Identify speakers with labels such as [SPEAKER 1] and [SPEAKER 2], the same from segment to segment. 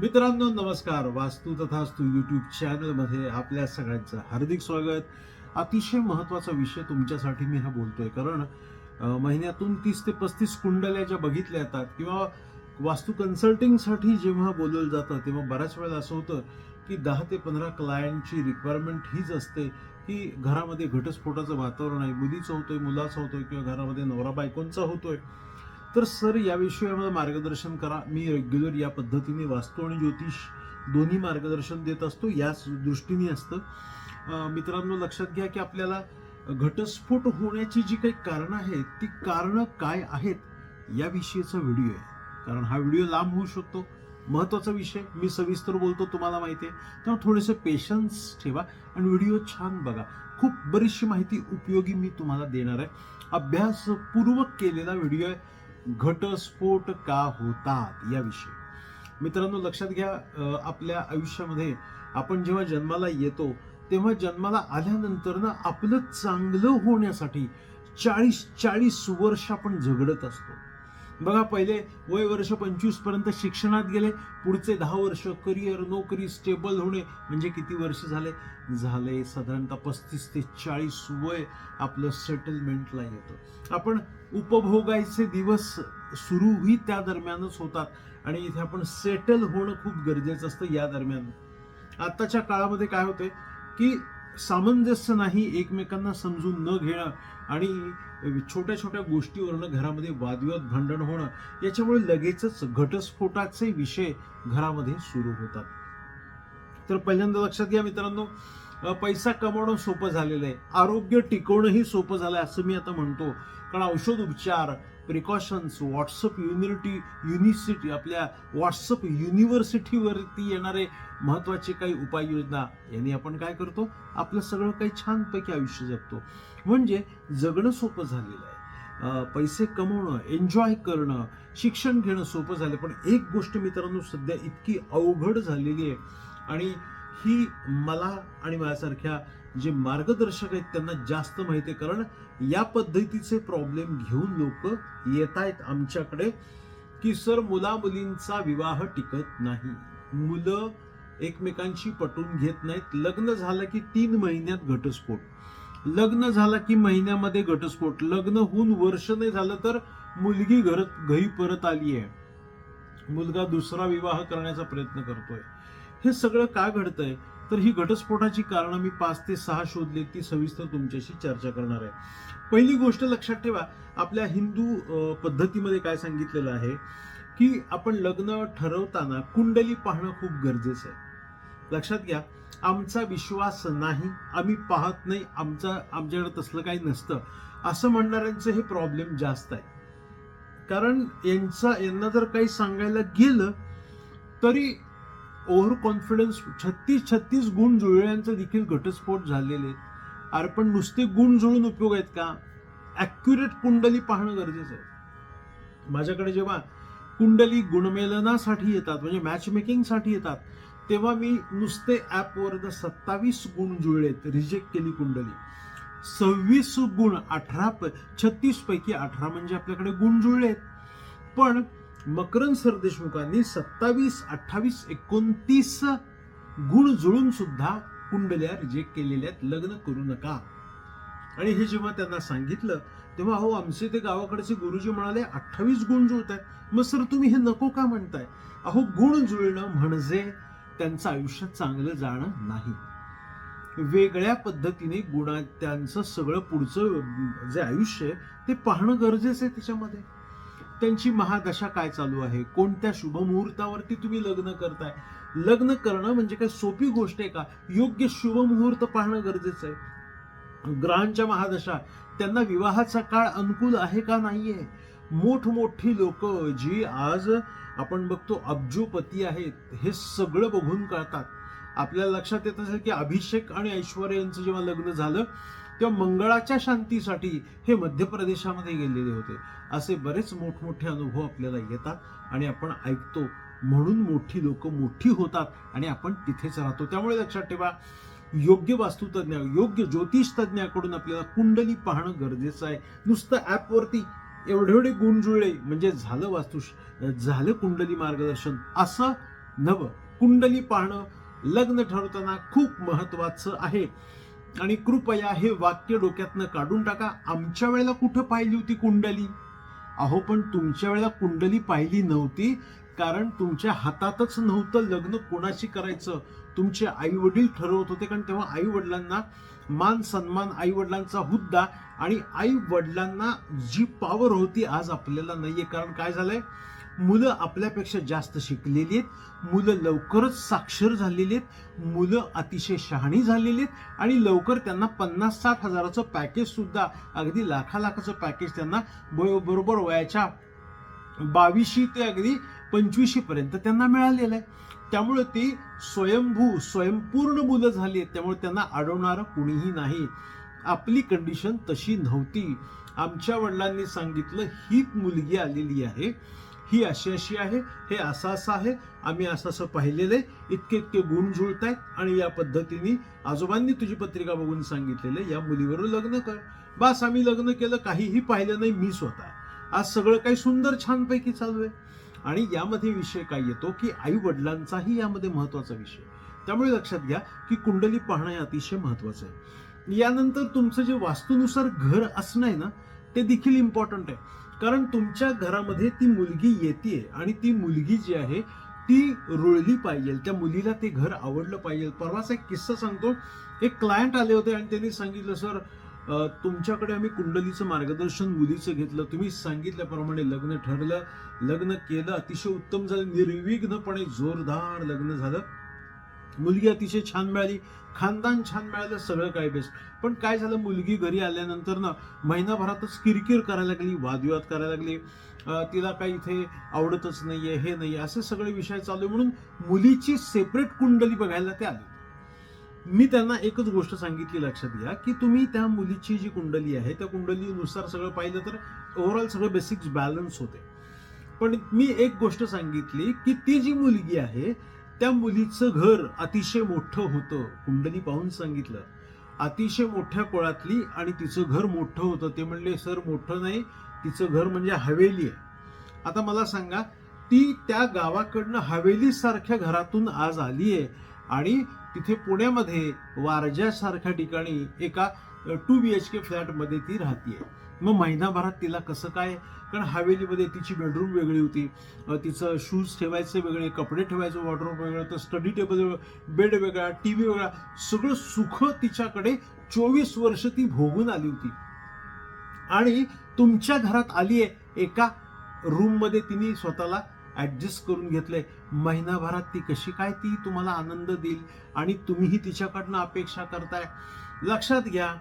[SPEAKER 1] मित्रांनो नमस्कार. वास्तू तथास्तू यूट्यूब चॅनलमध्ये आपल्या सगळ्यांचं हार्दिक स्वागत. अतिशय महत्त्वाचा विषय तुमच्यासाठी मी हा बोलतोय कारण महिन्यातून तीस ते पस्तीस कुंडल्या ज्या बघितल्या जातात किंवा वास्तू कन्सल्टिंगसाठी जेव्हा बोलवलं जातं तेव्हा बऱ्याच वेळेला असं होतं की दहा ते पंधरा क्लायंटची रिक्वायरमेंट हीच असते की घरामध्ये घटस्फोटाचं वातावरण आहे. मुलीचं होतोय मुलाचं होतोय किंवा घरामध्ये नवरा बायकोंचा होतोय. तर सर याविषयी आम्हाला मार्गदर्शन करा. मी रेग्युलर या पद्धतीने वास्तू आणि ज्योतिष दोन्ही मार्गदर्शन देत असतो याच दृष्टीने असतं. मित्रांनो लक्षात घ्या की आपल्याला घटस्फोट होण्याची जी काही कारणं आहेत ती कारणं काय आहेत याविषयीचा व्हिडिओ आहे. कारण हा व्हिडिओ लांब होऊ शकतो. महत्त्वाचा विषय. मी सविस्तर बोलतो तुम्हाला माहिती आहे. त्यामुळे थोडेसे पेशन्स ठेवा आणि व्हिडिओ छान बघा. खूप बरीचशी माहिती उपयोगी मी तुम्हाला देणार आहे. अभ्यासपूर्वक केलेला व्हिडिओ आहे. घटस्फोट का होतात याविषयी? मित्रांनो लक्षात घ्या आपल्या आयुष्यामध्ये आपण जेव्हा जन्माला येतो तेव्हा जन्माला आल्यानंतर ना आपलं चांगलं होण्यासाठी चाळीस चाळीस वर्ष आपण झगडत असतो. बघा पहिले वय वर्ष पंचवीसपर्यंत शिक्षणात गेले. पुढचे दहा वर्ष करिअर नोकरी स्टेबल होणे म्हणजे किती वर्ष झाले? झाले साधारणतः पस्तीस ते चाळीस वय आपलं सेटलमेंटला येतं. आपण उपभोगायचे दिवस सुरूही त्या दरम्यानच होतात. आणि इथे आपण सेटल होणं खूप गरजेचं असतं या दरम्यान. आत्ताच्या काळामध्ये काय होतंय की सामंजस्य नाही एकमेकांना समजून न घेणं आणि छोट्या छोट्या गोष्टीवरनं घरामध्ये वादविवाद भांडण होणं याच्यामुळे लगेचच घटस्फोटाचे विषय घरामध्ये सुरू होतात. तर पहिल्यांदा लक्षात घ्या मित्रांनो पैसा कमवणं सोपं झालेलं आहे. आरोग्य टिकवणंही सोपं झालं आहे असं मी आता म्हणतो. कारण औषध उपचार प्रिकॉशन्स व्हॉट्सअप युनिटी युनिव्हर्सिटी आपल्या व्हॉट्सअप युनिव्हर्सिटीवरती येणारे महत्त्वाचे काही उपाययोजना यांनी आपण काय करतो? आपलं सगळं काही छानपैकी आयुष्य जगतो. म्हणजे जगणं सोपं झालेलं आहे. पैसे कमवणं एन्जॉय करणं शिक्षण घेणं सोपं झालं पण एक गोष्ट मित्रांनो सध्या इतकी अवघड झालेली आहे. आणि ही मला आणि माझ्यासारख्या जे मार्गदर्शक आहेत त्यांना जास्त माहिती आहे. कारण या पद्धतीचे प्रॉब्लेम घेऊन लोक येत आहेत आमच्याकडे की सर मुला मुलींचा विवाह टिकत नाही. मुलं एकमेकांशी पटून घेत नाहीत. लग्न झालं की तीन महिन्यात घटस्फोट. लग्न झालं की महिन्यामध्ये घटस्फोट. लग्न होऊन वर्ष नाही झालं तर मुलगी घरात घरी परत आली आहे मुलगा दुसरा विवाह करण्याचा प्रयत्न करतोय. हे सगळं का घडतंय? तर ही घटस्फोटाची कारणं मी पाच ते सहा शोधले ती सविस्तर तुमच्याशी चर्चा करणार आहे. पहिली गोष्ट लक्षात ठेवा आपल्या हिंदू पद्धतीमध्ये काय सांगितलेलं आहे की आपण लग्न ठरवताना कुंडली पाहणं खूप गरजेचं आहे. लक्षात घ्या आमचा विश्वास नाही आम्ही पाहत नाही आमचा आमच्याकडे तसलं काही नसतं. असं म्हणणाऱ्यांचं हे प्रॉब्लेम जास्त आहे. कारण यांचा यांना जर काही सांगायला गेलं तरी ओव्हर कॉन्फिडन्स छत्तीस छत्तीस गुण जुळल्यांचे देखील घटस्फोट झालेले आहेत. अरे पण नुसते गुण जुळून उपयोग आहेत का? ॲक्युरेट कुंडली पाहणं गरजेचं आहे. माझ्याकडे जेव्हा कुंडली गुणमेलनासाठी येतात म्हणजे मॅचमेकिंगसाठी येतात तेव्हा मी नुसते ॲपवर सत्तावीस गुण जुळलेत रिजेक्ट केली कुंडली. सव्वीस गुण अठरा प छत्तीसपैकी अठरा म्हणजे आपल्याकडे गुण जुळलेत पण मकरन सरदेशमुखांनी सत्तावीस अठ्ठावीस एकोणतीस गुण जुळून सुद्धा कुंडल्या रिजेक्ट केलेल्या आहेत लग्न करू नका. आणि हे जेव्हा त्यांना सांगितलं तेव्हा अहो आमचे ते गावाकडचे गुरुजी म्हणाले अठ्ठावीस गुण जुळत आहेत मग सर तुम्ही हे नको का म्हणताय? अहो गुण जुळणं म्हणजे त्यांचं आयुष्य चांगलं जाणं नाही. वेगळ्या पद्धतीने गुणा त्यांचं सगळं पुढचं जे आयुष्य आहे ते पाहणं गरजेचं आहे त्याच्यामध्ये. त्यांची महादशा काय चालू आहे? कोणत्या शुभ मुहूर्तावरती तुम्ही लग्न करताय? लग्न करणं म्हणजे काय सोपी गोष्ट आहे का? योग्य शुभ मुहूर्त पाहणं गरजेचं आहे. ग्रहांच्या महादशा त्यांना विवाहाचा काळ अनुकूल आहे का नाहीये? मोठमोठी लोक जी आज आपण बघतो अब्जोपती आहेत हे सगळं बघून कळतात. आपल्याला लक्षात येत असेल की अभिषेक आणि ऐश्वर्या यांचं जेव्हा लग्न झालं तेव्हा मंगळाच्या शांतीसाठी हे मध्य प्रदेशामध्ये गेलेले होते. असे बरेच मोठमोठे अनुभव आपल्याला येतात आणि आपण ऐकतो. म्हणून मोठी लोक मोठी होतात आणि आपण तिथेच राहतो. त्यामुळे लक्षात ठेवा योग्य वास्तुतज्ञ योग्य ज्योतिष तज्ञाकडून आपल्याला कुंडली पाहणं गरजेचं आहे. नुसतं ॲपवरती एवढे एवढे गुण जुळले म्हणजे झालं वास्तु झालं कुंडली मार्गदर्शन. असं नवं कुंडली पाहणं लग्न ठरवताना खूप महत्वाचं आहे. आणि कृपया हे वाक्य डोक्यातनं काढून टाका. आमच्या वेळेला कुठं पाहिली होती कुंडली? अहो पण तुमच्या वेळेला कुंडली पाहिली नव्हती कारण तुमच्या हातातच नव्हतं लग्न कोणाशी करायचं. तुमचे आई वडील ठरवत होते कारण तेव्हा आई वडिलांना मान सन्मान आई वडिलांचा हुद्दा आणि आई वडिलांना जी पॉवर होती आज आपल्याला नाहीये. कारण काय झालंय? मुलं आपल्यापेक्षा जास्त शिकलेली आहेत. मुलं लवकरच साक्षर झालेली आहेत. मुलं अतिशय शहाणी झालेली आहेत. आणि लवकर त्यांना पन्नास साठ हजाराचं पॅकेज सुद्धा अगदी लाखा लाखाचं पॅकेज त्यांना ब- बरोबर वयाच्या बावीसशी ते अगदी पंचवीशी पर्यंत त्यांना मिळालेलं आहे. त्यामुळे ती स्वयंभू स्वयंपूर्ण मुलं झाली आहेत. त्यामुळे त्यांना अडवणारं कुणीही नाही. आपली कंडिशन तशी नव्हती. आमच्या वडिलांनी सांगितलं ही मुलगी आलेली आहे. ही अशी अशी आहे हे असं असं आहे आम्ही असं असं पाहिलेलं आहे. इतके इतके गुण जुळत आहेत आणि या पद्धतीने आजोबांनी तुझी पत्रिका बघून सांगितलेलं या मुलीवर लग्न कर. बास आम्ही लग्न केलं काहीही पाहिलं नाही मी स्वतः. आज सगळं काही सुंदर छानपैकी चालू आहे. आणि यामध्ये विषय काय येतो की आई वडिलांचाही यामध्ये महत्त्वाचा विषय. त्यामुळे लक्षात घ्या की कुंडली पाहणं हे अतिशय महत्वाचं आहे. यानंतर तुमचं जे वास्तूनुसार घर असणं आहे ना ते देखील इम्पॉर्टंट आहे. कारण तुमच्या घरामध्ये ती मुलगी येते आणि ती मुलगी जी आहे ती रुळली पाहिजे. त्या मुलीला ते घर आवडलं पाहिजे. परवाच एक किस्सा सांगतो. एक क्लायंट आले होते आणि त्यांनी सांगितलं सर तुमच्याकडे आम्ही कुंडलीचं मार्गदर्शन मुलीचं घेतलं. तुम्ही सांगितल्याप्रमाणे लग्न ठरलं. लग्न केलं. अतिशय उत्तम झालं. निर्विघ्नपणे जोरदार लग्न झालं. मुलगी अतिशय छान मिळाली. खानदान छान मिळालं सगळं काय बेस्ट पण काय झालं मुलगी घरी आल्यानंतर ना महिनाभरातच किरकिर करायला लागली वादविवाद करायला लागली. तिला काही इथे आवडतच नाहीये हे नाही असे सगळे विषय चालू म्हणून मुलीची सेपरेट कुंडली बघायला ते आले. मी त्यांना एकच गोष्ट सांगितली लक्षात घ्या की तुम्ही त्या मुलीची जी कुंडली आहे त्या कुंडलीनुसार सगळं पाहिलं तर ओव्हरऑल सगळं बेसिक्स बॅलन्स होते. पण मी एक गोष्ट सांगितली की ती जी मुलगी आहे त्या मुलीचं घर अतिशय मोठं होतं कुंडली पाहून सांगितलं. अतिशय मोठ्या कुळातली आणि तिचं घर मोठं होतं. ते म्हणले सर मोठं नाही तिचं घर म्हणजे हवेली आहे. आता मला सांगा ती त्या गावाकडनं हवेली सारख्या घरातून आज आली आहे आणि तिथे पुण्यामध्ये वारज्यासारख्या ठिकाणी एका टू बी एच के फ्लॅटमध्ये ती राहतीये. मग महिनाभरात तिला कसं काय? कारण हवेलीमध्ये तिची बेडरूम वेगळी होती. तिचं शूज ठेवायचे वेगळे कपडे ठेवायचं वॉर्डरोब वेगळं तर स्टडी टेबल बेड वेगळा टी व्ही वेगळा सगळं सुख तिच्याकडे चोवीस वर्ष ती भोगून आली होती. आणि तुमच्या घरात आली आहे एका रूममध्ये तिने स्वतःला ॲडजस्ट करून घेतलंय. महिनाभरात ती कशी काय ती तुम्हाला आनंद देईल? आणि तुम्हीही तिच्याकडनं अपेक्षा करताय? लक्षात घ्या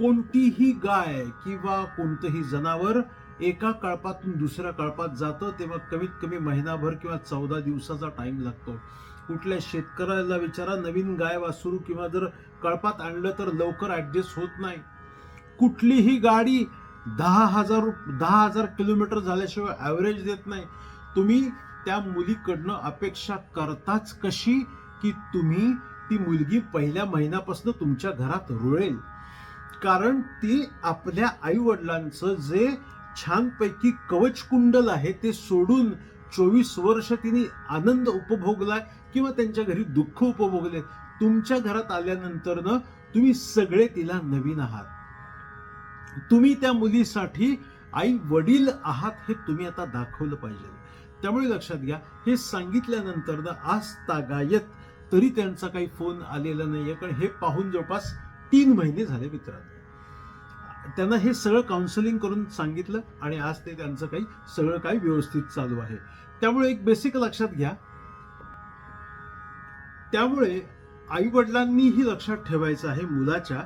[SPEAKER 1] कोणतीही गाय किंवा कोणतंही जनावर एका कळपातून दुसऱ्या कळपात जातं तेव्हा कमीत कमी महिनाभर किंवा चौदा दिवसाचा टाईम लागतो. कुठल्या शेतकऱ्याला विचारा नवीन गाय वासरू किंवा जर कळपात आणलं तर लवकर ॲडजस्ट होत नाही. कुठलीही गाडी दहा हजार दहा हजार किलोमीटर झाल्याशिवाय ॲव्हरेज देत नाही. तुम्ही त्या मुलीकडनं अपेक्षा करताच कशी की तुम्ही ती मुलगी पहिल्या महिन्यापासून तुमच्या घरात रुळेल? कारण ती आपल्या आई वडिलांचं जे छानपैकी कवच कुंडल आहे ते सोडून चोवीस वर्ष तिने आनंद उपभोगलाय किंवा त्यांच्या घरी दुःख उपभोगले तुमच्या घरात आल्यानंतर तुम्ही सगळे तिला नवीन आहात. तुम्ही त्या मुलीसाठी आई वडील आहात हे तुम्ही आता दाखवलं पाहिजे. त्यामुळे लक्षात घ्या हे सांगितल्यानंतर आज तागायत तरी त्यांचा काही फोन आलेला नाहीये. कारण हे पाहून जवळपास तीन महिने झाले मित्रांनो. त्यांना हे सगळं काउन्सिलिंग करून सांगितलं आणि आज ते त्यांचं काही सगळं काही व्यवस्थित चालू आहे. त्यामुळे एक बेसिक लक्षात घ्या. त्यामुळे आई वडिलांनीही लक्षात ठेवायचं आहे मुलाच्या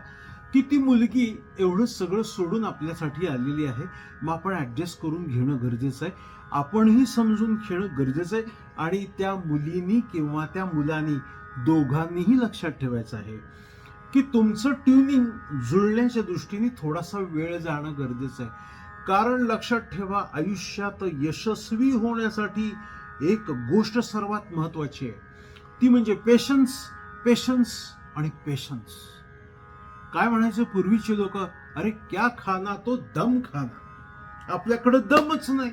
[SPEAKER 1] की ती मुलगी एवढं सगळं सोडून आपल्यासाठी आलेली आहे. मग आपण ॲडजस्ट करून घेणं गरजेचं आहे. आपणही समजून घेणं गरजेचं आहे आणि त्या मुलीनी किंवा त्या मुलानी दोघांनीही लक्षात ठेवायचं आहे. की तुमचं ट्युनिंग जुळण्याच्या दृष्टीने थोडासा वेळ जाणं गरजेचं आहे. कारण लक्षात ठेवा आयुष्यात यशस्वी होण्यासाठी एक गोष्ट सर्वात महत्वाची आहे. ती म्हणजे पेशन्स पेशन्स आणि पेशन्स काय म्हणायचं पूर्वीचे लोक? अरे क्या खाना तो दम खाना. आपल्याकडं दमच नाही.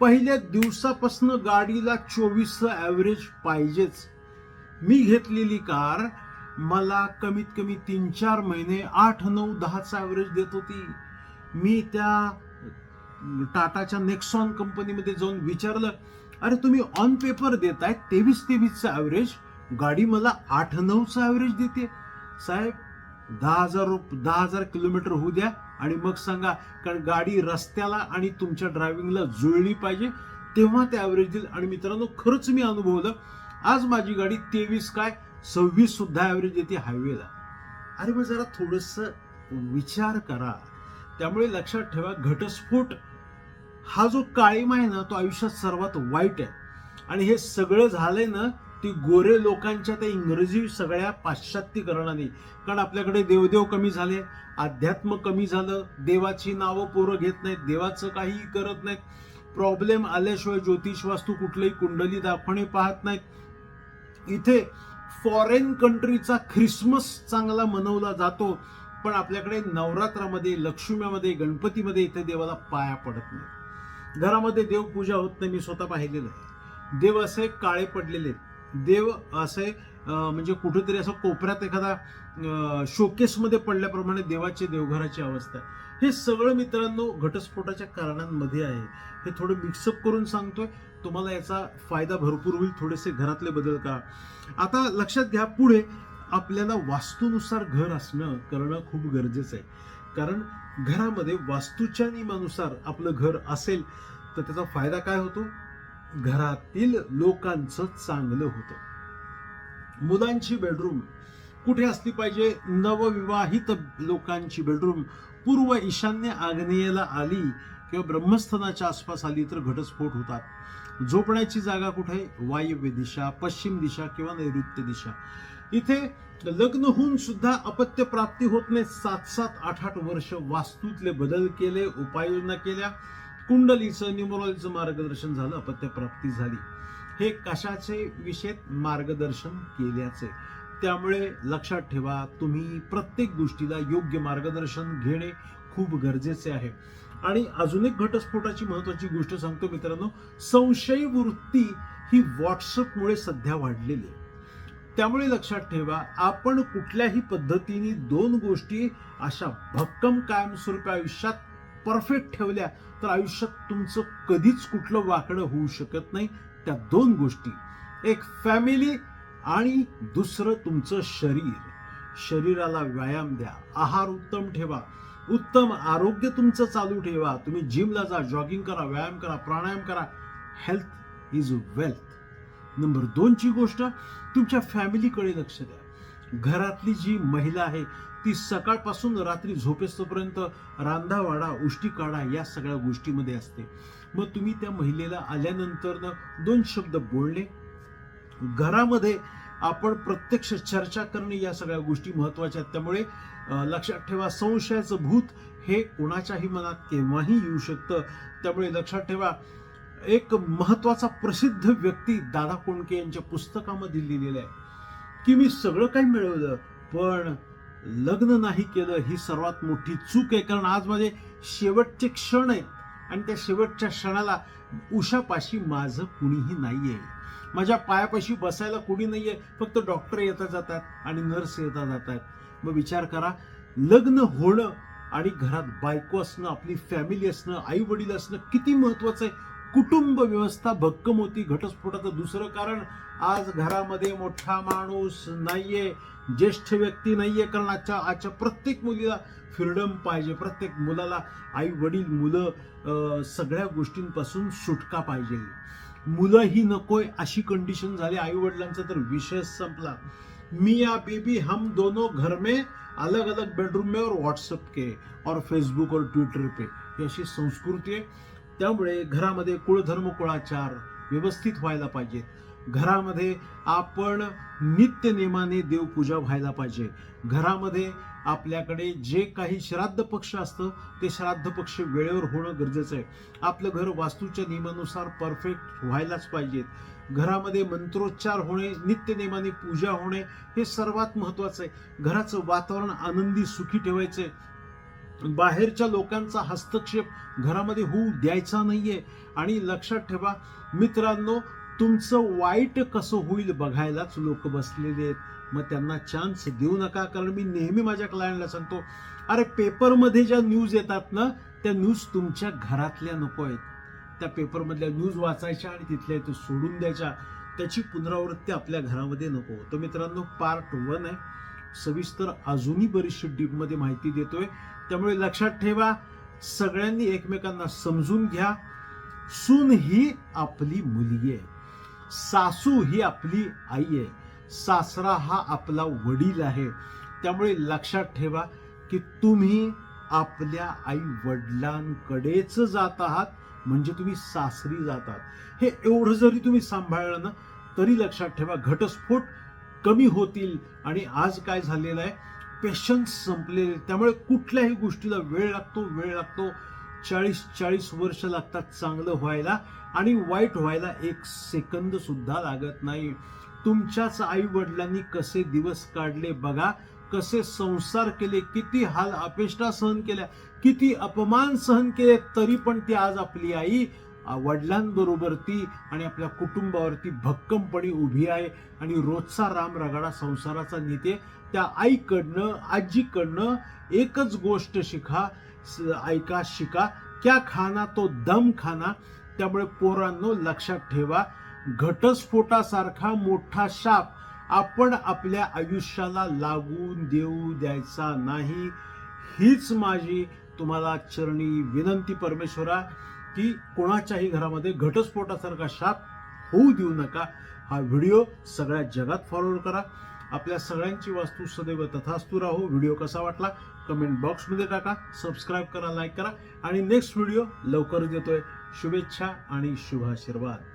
[SPEAKER 1] पहिल्या दिवसापासून गाडीला चोवीस ॲव्हरेज पाहिजेच. मी घेतलेली कार मला कमीत कमी तीन चार महिने आठ नऊ दहाचा ॲव्हरेज देत होती. मी त्या टाटाच्या नेक्सॉन कंपनीमध्ये जाऊन विचारलं अरे तुम्ही ऑन पेपर देताय तेवीस तेवीसचा ॲव्हरेज गाडी मला आठ नऊचा ॲव्हरेज देते. साहेब दहा हजार रुप दहा हजार किलोमीटर होऊ द्या आणि मग सांगा कारण गाडी रस्त्याला आणि तुमच्या ड्रायव्हिंगला जुळली पाहिजे तेव्हा ते ॲव्हरेज देईल. आणि मित्रांनो खरंच मी अनुभवलं आज माझी गाडी तेवीस काय? सव्वीस सुद्धा ॲव्हरेज येते हायवेला अरे मग जरा थोडस विचार करा. त्यामुळे लक्षात ठेवा घटस्फोट हा जो काळीमा आहे ना तो आयुष्यात सर्वात वाईट आहे. आणि हे सगळं झालंय ना ती गोरे लोकांच्या त्या इंग्रजी सगळ्या पाश्चात्यकरणाने. कारण आपल्याकडे देवदेव कमी झाले अध्यात्म कमी झालं देवाची नावं पोरं घेत नाहीत देवाचं काहीही करत नाहीत. प्रॉब्लेम आल्याशिवाय ज्योतिष वास्तू कुठलंही कुंडली दाखवणे पाहत नाहीत. इथे फॉरेन कंट्रीचा ख्रिसमस चांगला मनवला जातो पण आपल्याकडे नवरात्रामध्ये लक्ष्म्यामध्ये गणपतीमध्ये इथे देवाला पाया पडत नाही. घरामध्ये देवपूजा होत नाही मी स्वतः पाहिलेलं आहे. देव असे काळे पडलेले आहेत. देव असे म्हणजे कुठेतरी असं कोपऱ्यात एखादा शोकेसमध्ये पडल्याप्रमाणे देवाचे देवघराची अवस्था आहे. हे सगळं मित्रांनो घटस्फोटाच्या कारणांमध्ये आहे. हे थोडं मिक्सअप करून सांगतोय. तुम्हाला याचा फायदा भरपूर होईल थोडेसे घरातले बदल करा. आता लक्षात घ्या पुढे आपल्याला वास्तूनुसार घर असणं करणं खूप गरजेचं आहे. कारण घरामध्ये वास्तूच्या नियमानुसार आपलं घर असेल तर त्याचा फायदा काय होतो? घरातील लोकांचं चांगलं होतं. मुलांची बेडरूम कुठे असली पाहिजे? नवविवाहित लोकांची बेडरूम पूर्व ईशान्य आग्नेयला आली किंवा ब्रह्मस्थानाच्या आसपास आली तर घटस्फोट होतात. झोपण्याची जागा कुठे? वायव्य दिशा पश्चिम दिशा किंवा नैऋत्य दिशा. इथे लग्न होऊन सुद्धा अपत्य प्राप्ती होत नाही. सात सात आठ आठ वर्ष वास्तूतले बदल केले उपाययोजना केल्या. कुंडलीचं न्युमरॉलचं मार्गदर्शन झालं अपत्य प्राप्ती झाली. हे कशाचे विषय मार्गदर्शन केल्याचे. त्यामुळे लक्षात ठेवा तुम्ही प्रत्येक गोष्टीला योग्य मार्गदर्शन घेणे खूप गरजेचे आहे. आणि अजून एक घटस्फोटाची महत्वाची गोष्ट सांगतो मित्रांनो संशय वृत्ती ही व्हॉट्सअपमुळे सध्या वाढलेली आहे. त्यामुळे लक्षात ठेवा आपण कुठल्याही पद्धतीने दोन गोष्टी अशा भक्कम कायमस्वरूपी आयुष्यात परफेक्ट ठेवल्या तर आयुष्यात तुमचं कधीच कुठलं वाकडं होऊ शकत नाही. त्या दोन गोष्टी एक फॅमिली आणि दुसरं तुमचं शरीर. शरीराला व्यायाम द्या आहार उत्तम ठेवा. उत्तम आरोग्य तुमचं चालू ठेवा. तुम्ही जिमला जा जॉगिंग करा व्यायाम करा प्राणायाम करा. हेल्थ इज वेल्थ नंबर दोनची गोष्ट तुमच्या फॅमिलीकडे लक्ष द्या. घरातली जी महिला आहे ती सकाळपासून रात्री झोपेस्तोपर्यंत रांधावाडा उष्टी काढा या सगळ्या गोष्टीमध्ये असते. मग तुम्ही त्या महिलेला आल्यानंतर दोन शब्द बोलणे घरामध्ये आपण प्रत्यक्ष चर्चा करणे या सगळ्या गोष्टी महत्त्वाच्या आहेत. त्यामुळे लक्षात ठेवा संशयाचं भूत हे कोणाच्याही मनात केव्हाही येऊ शकतं. त्यामुळे लक्षात ठेवा एक महत्त्वाचा प्रसिद्ध व्यक्ती दादा कोंडके यांच्या पुस्तकामध्ये लिहिलेलं आहे की मी सगळं काही मिळवलं पण लग्न नाही केलं ही सर्वात मोठी चूक आहे. कारण आज माझे शेवटचे क्षण आहेत आणि त्या शेवटच्या क्षणाला उशापाशी माझं कुणीही नाही आहे माझ्या पायापाशी बसायला कुणी नाहीये फक्त डॉक्टर येता जातात आणि नर्स येता जातात. मग विचार करा लग्न होणं आणि घरात बायको असणं आपली फॅमिली असणं आई वडील असणं किती महत्वाचं आहे? कुटुंब व्यवस्था भक्कम होती घटस्फोटाचं दुसरं कारण आज घरामध्ये मोठा माणूस नाहीये ज्येष्ठ व्यक्ती नाहीये कारण आजच्या आजच्या प्रत्येक मुलीला फ्रीडम पाहिजे. प्रत्येक मुलाला आई वडील मुलं सगळ्या गोष्टींपासून सुटका पाहिजे. मुलं ही नकोय अशी कंडिशन झाली. आई वडिलांचा तर विषय संपला. मिया बेबी हम दोनों घर में अलग अलग बेडरूम में और व्हॉट्सअप के और फेसबुक और ट्विटर पे. ही अशी संस्कृती आहे. त्यामुळे घरामध्ये कुळधर्म कुळाचार व्यवस्थित व्हायला पाहिजेत. घरामध्ये आपण नित्य नेमाने देवपूजा व्हायला पाहिजे. घरामध्ये आपल्याकडे जे काही श्राद्ध पक्ष असतं ते श्राद्ध पक्ष वेळेवर होणं गरजेचं आहे. आपलं घर वास्तूच्या नियमानुसार परफेक्ट व्हायलाच पाहिजेत घरामध्ये मंत्रोच्चार होणे नित्य नेमाने पूजा होणे हे सर्वात महत्त्वाचं आहे. घराचं वातावरण आनंदी सुखी ठेवायचं आहे. बाहेरच्या लोकांचा हस्तक्षेप घरामध्ये होऊ द्यायचा नाहीये. आणि लक्षात ठेवा मित्रांनो तुमचं वाईट कसं होईल बघायलाच लोक बसलेले आहेत. मग त्यांना चान्स देऊ नका कारण मी नेहमी माझ्या क्लायंटला सांगतो अरे पेपरमध्ये ज्या न्यूज येतात ना त्या न्यूज तुमच्या घरातल्या नको आहेत. त्या पेपरमधल्या न्यूज वाचायच्या आणि तिथल्या ते सोडून द्यायच्या. त्याची पुनरावृत्ती आपल्या घरामध्ये नको. तर मित्रांनो पार्ट वन आहे. सविस्तर अजूनही बरीचशी डीपमध्ये माहिती देतोय. त्यामुळे लक्षात ठेवा सगळ्यांनी एकमेकांना समजून घ्या. सून ही आपली मुलगी आहे. सासू ही आपली आई आहे. सासरा हा आपला वडील आहे. त्यामुळे लक्षात ठेवा की तुम्ही आपल्या आई वडिलांकडेच जात आहात म्हणजे तुम्ही सासरी जातात हे एवढं जरी तुम्ही सांभाळलं ना तरी लक्षात ठेवा घटस्फोट कमी होतील आणि आज काय झालेलं आहे? पेशन्स संपलेले त्यामुळे कुठल्याही गोष्टीला वेळ लागतो वेळ लागतो. चाळीस चाळीस वर्ष लागतात चांगलं व्हायला आणि वाईट व्हायला एक सेकंद सुद्धा लागत नाही. तुमच्याच आई वडिलांनी कसे दिवस काढले बघा. कसे संसार केले किती हाल अपेष्टा सहन केल्या किती अपमान सहन केले तरी पण ती आज आपली आई वडिलांबरोबर ती आणि आपल्या कुटुंबावरती भक्कमपणे उभी आहे आणि रोजचा राम रगाडा संसाराचा नेते. त्या आईकडनं आजीकडनं एकच गोष्ट शिका ऐका शिका. क्या खाना तो दम खाना. त्यामुळे पोरांनो लक्षात ठेवा. घटस्फोटासारखा मोठा शाप आपण आपल्या आयुष्याला लागून देऊ द्यायचा नाही. हीच माझी तुम्हाला चरणी विनंती परमेश्वरा की कोणाच्याही घरामध्ये घटस्फोटासारखा शाप होऊ देऊ नका. हा व्हिडिओ सगळ्या जगात फॉरवर्ड करा. आपल्या सगळ्यांची वास्तू सदैव तथास्तू राहो. व्हिडिओ कसा वाटला? कमेंट बॉक्समध्ये टाका सबस्क्राईब करा लाईक करा आणि नेक्स्ट व्हिडिओ लवकरच येतोय. शुभेच्छा आणि शुभाशीर्वाद.